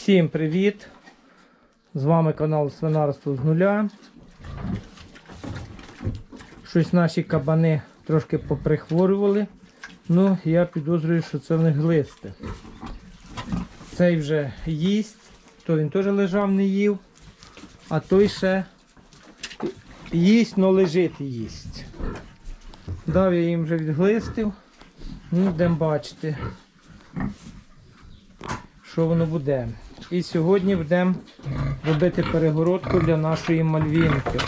Всім привіт! З вами канал Свинарство з нуля. Щось наші кабани трошки поприхворювали. Ну, я підозрюю, що це в них глисти. Цей вже їсть, то він теж лежав, не їв, а той ще їсть, но лежить і їсть. Дав я їм вже відглистив. Ну, йдемо бачити, що воно буде. І сьогодні будемо робити перегородку для нашої мальвінки.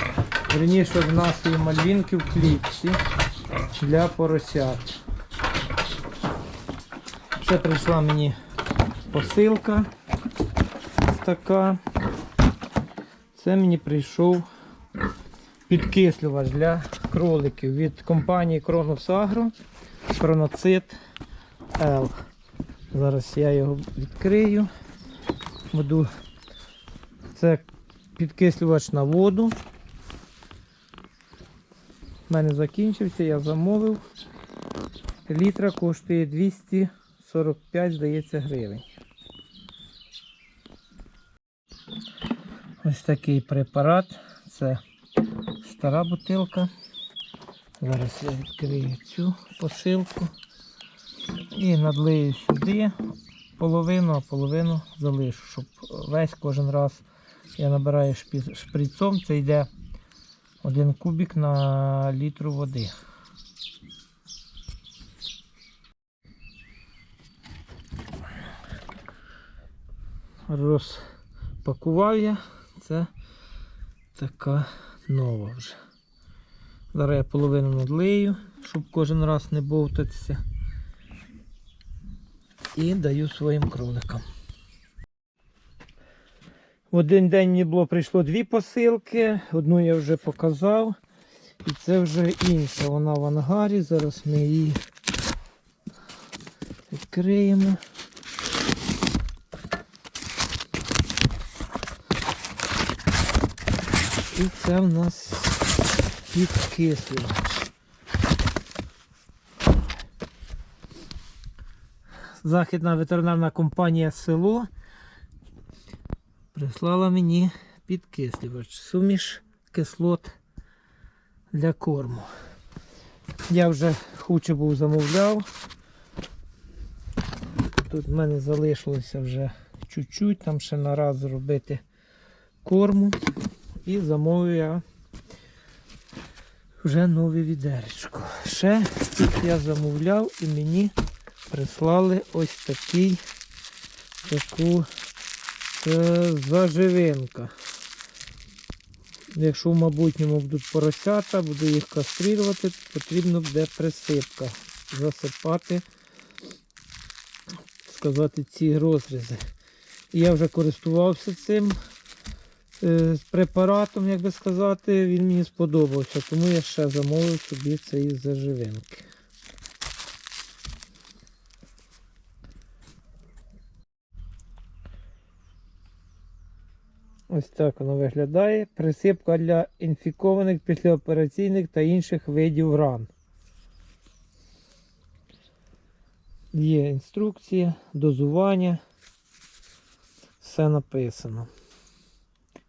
Верніше в нашої мальвінки в клітці для поросят. Ще прийшла мені посилка така. Це мені прийшов підкислювач для кроликів від компанії Кронос Агро Кроноцит L. Зараз я його відкрию. Буду. Це підкислювач на воду. У мене закінчився, я замовив. Літра коштує 245, здається, гривень. Ось такий препарат. Це стара бутилка. Зараз я відкрию цю посилку і надлию сюди половину, а половину залишу, щоб весь кожен раз я набираю шприцом, це йде один кубик на літру води. Розпакував я, це така нова вже. Зараз я половину надлию, щоб кожен раз не бовтатися. І даю своїм кроликам. В один день мені було прийшло дві посилки. Одну я вже показав. І це вже інша. Вона в ангарі. Зараз ми її відкриємо. І це в нас підкислювач. Західна ветеринарна компанія село прислала мені підкислювач, суміш кислот для корму. Я вже хуче був замовляв. Тут в мене залишилося вже чуть-чуть, там ще на раз зробити корму. І замовив я вже нове відеречко. Ще тут я замовляв і мені прислали ось такий таку е, заживинка. Якщо в майбутньому будуть поросята, буду їх кастрирувати, потрібно буде присипка. Засипати, сказати, ці розрізи. Я вже користувався цим е, препаратом, як би сказати, він мені сподобався, тому я ще замовив собі цієї заживинки. Ось так воно виглядає. Присипка для інфікованих післяопераційних та інших видів ран. Є інструкція, дозування. Все написано.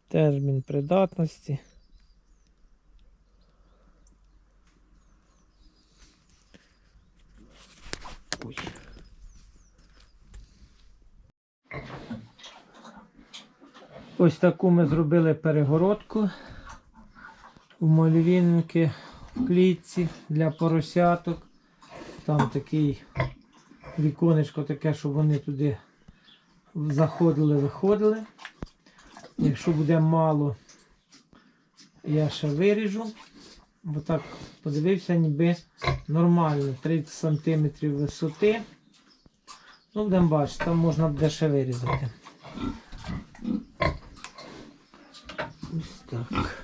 Термін придатності. Ось таку ми зробили перегородку у мальвінки в клітці для поросяток. Там такий віконечко таке, щоб вони туди заходили, виходили. Якщо буде мало, я ще виріжу. Бо так подивився, ніби нормально, 30 см висоти. Ну, будемо бачити, там можна буде ще вирізати. Ось так.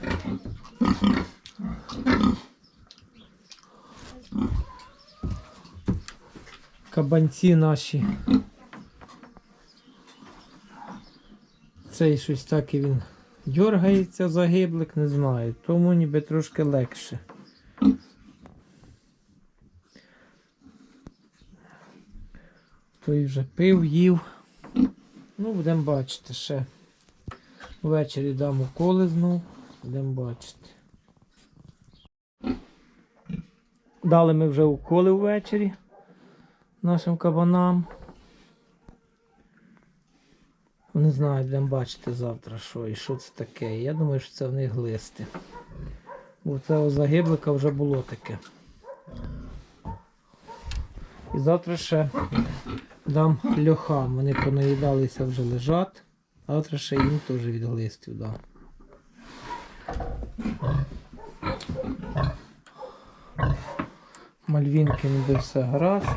Кабанці наші. Цей щось так і він дергається загиблик, не знаю. Тому ніби трошки легше. Той вже пив, їв. Ну, будемо бачити ще. Ввечері дам уколи знов. Будемо бачити. Дали ми вже уколи ввечері нашим кабанам. Не знаю, будемо бачити завтра, що і що це таке. Я думаю, що це в них глисти. Бо це у загиблика вже було таке. І завтра ще дам льохам. Вони понаїдалися вже лежать. Завтра ще їм теж від глистів дам. Мальвінки ніби все гаразд.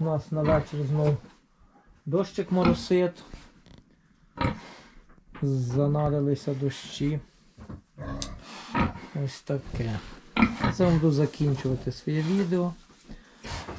У нас на вечір знов дощик моросить. Занадилися дощі. Ось таке. Це вам буду закінчувати своє відео.